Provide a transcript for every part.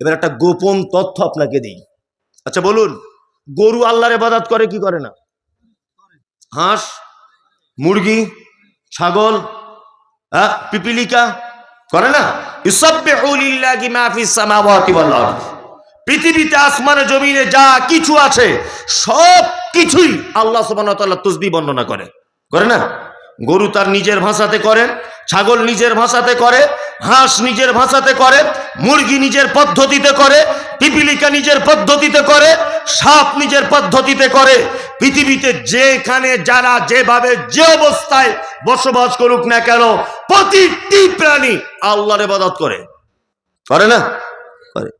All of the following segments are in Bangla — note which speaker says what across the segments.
Speaker 1: এবার একটা গোপন তথ্য আপনাকে দিই। আচ্ছা বলুন, গরু আল্লাহর এবাদাত করে, কি করে না? হাঁস, মুরগি, ছাগল হ্যাঁ পিপিলিকা করে না? পৃথিবীতে, আসমানে, জমিনে যা কিছু আছে, সব কিছুই আল্লাহ সুবহানাহু ওয়া বর্ণনা করে। করে না? গরু তার নিজের ভাষাতে করে ছাগল নিজের ভাষাতে করে, হাঁস নিজের ভাষাতে করে, মুরগি নিজের পদ্ধতিতে করে, পিপিলিকা নিজের পদ্ধতিতে করে, সাপ নিজের পদ্ধতিতে করে। পৃথিবীতে যেখানে যারা যেভাবে যে অবস্থায় বসবাস করুক না কেন, প্রতিটি প্রাণী আল্লাহর ইবাদত করে। করে না? করে।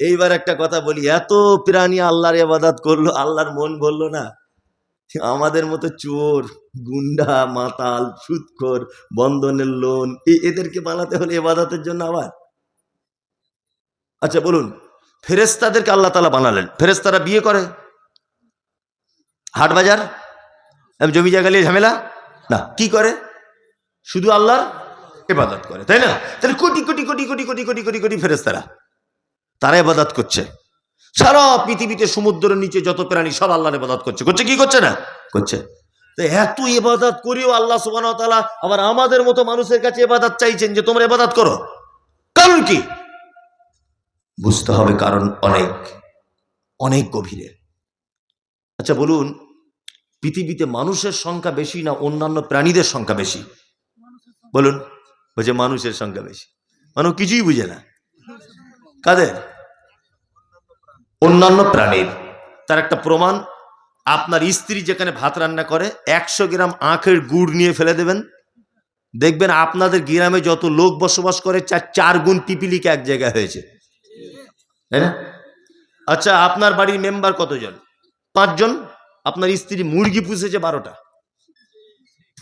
Speaker 1: এইবার একটা কথা বলি, এত প্রাণী আল্লাহর ইবাদত করল, আল্লাহর মন বলল না। আমাদের মতো চোর, গুন্ডা, মাতাল, সুৎখর, বন্ধনের লোন এদেরকে বানাতে হলে এবাদতের জন্য আবার? আচ্ছা বলুন ফেরেস্তাদেরকে আল্লাহ তালা বানালেন। ফেরেস্তারা বিয়ে করে? হাট বাজার? জমি জায়গা নিয়ে ঝামেলা? না, কি করে? শুধু আল্লাহর এবাদত করে, তাই না? তাহলে কোটি কোটি কোটি কোটি কোটি কোটি কোটি কোটি ফেরেস্তারা তারা এবাদত করছে। সারা পৃথিবীতে সমুদ্রের নিচে যত প্রাণী, সব আল্লাহর ইবাদত করছে। করছে কি করছে না? করছে। তো এত ইবাদত করিও আল্লাহ সুবহানাহু ওয়া তাআলা আবার আমাদের মতো মানুষের কাছে ইবাদত চাইছেন যে তোমরা ইবাদত করো। কারণ কি? বুঝতে হবে কারণ অনেক অনেক গভীরে। আচ্ছা বলুন, পৃথিবীতে মানুষের সংখ্যা বেশি না অন্যান্য প্রাণীদের সংখ্যা বেশি? বলুন, বলছে মানুষের সংখ্যা বেশি। মানুষ কিছুই বুঝে না। কাদের? অন্যান্য প্রাণীর। তার একটা প্রমাণ, আপনার স্ত্রী যেখানে ভাত রান্না করে, একশো গ্রাম আখের গুড় নিয়ে ফেলে দেবেন। দেখবেন আপনাদের গ্রামে যত লোক বসবাস করে, চার চার গুণ পিপিলিকা এক জায়গায় হয়েছে। তাই না? আচ্ছা আপনার বাড়ির মেম্বার কতজন? পাঁচজন। আপনার স্ত্রী মুরগি পুষেছে বারোটা।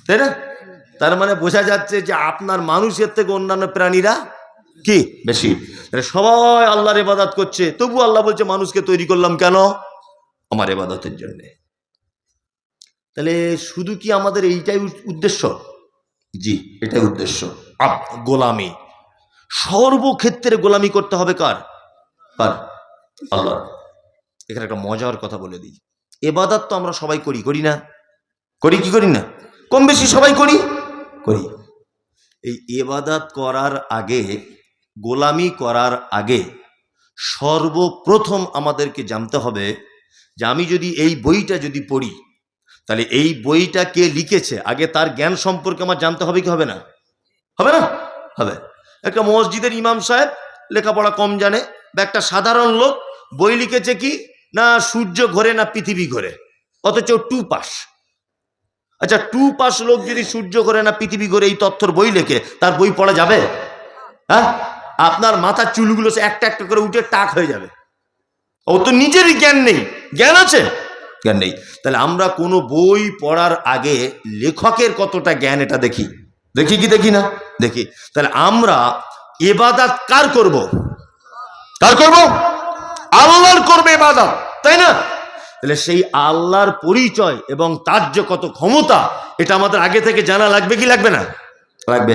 Speaker 1: তাই না? তার মানে বোঝা যাচ্ছে যে আপনার মানুষের থেকে অন্যান্য প্রাণীরা কি? বেশি। সবাই আল্লাহর ইবাদত করছে। তবু আল্লাহ বলছে, মানুষকে তৈরি করলাম কেন? আমার ইবাদতের জন্য। তাহলে শুধু কি আমাদের এইটাই উদ্দেশ্য? জি, এটাই উদ্দেশ্য। গোলামি। সর্বক্ষেত্রে গোলামি করতে হবে কার? কার? আল্লাহ এখানে একটা মজার কথা বলে দিই। এবাদাত তো আমরা সবাই করি করি না? করি কি করি না? কম বেশি সবাই করি? করি। এই এবাদাত করার আগে গোলামি করার আগে সর্বপ্রথম আমাদেরকে জানতে হবে যে আমি যদি এই বইটা যদি পড়ি, তাহলে এই বইটা কে লিখেছে? আগে তার জ্ঞান সম্পর্কে আমার জানতে হবে কি হবে না? হবে না? হবে। একটা মসজিদের ইমাম সাহেব লেখাপড়া কম জানে, বা একটা সাধারণ লোক বই লিখেছে কি? না সূর্য ঘোরে, না পৃথিবী ঘোরে। অথচ টু পাস। আচ্ছা টু পাস লোক যদি সূর্য ঘোরে, না পৃথিবী ঘোরে, এই তথ্যর বই লেখে, তার বই পড়া যাবে? হ্যাঁ? আপনার মাথার চুলগুলো একটা একটা করে উঠে টাক হয়ে যাবে। ও তো নিজেরই জ্ঞান নেই। জ্ঞান আছে? জ্ঞান নেই। তাহলে আমরা কোনো বই পড়ার আগে লেখকের কতটা জ্ঞান এটা দেখি? দেখি কি দেখি না? দেখি। তাহলে আমরা এবাদাত কার করব? কার করব? আল্লাহর করবে এবাদাত, তাই না? তাহলে সেই আল্লাহর পরিচয় এবং তার যে কত ক্ষমতা, এটা আমাদের আগে থেকে জানা লাগবে কি লাগবে না? লাগবে।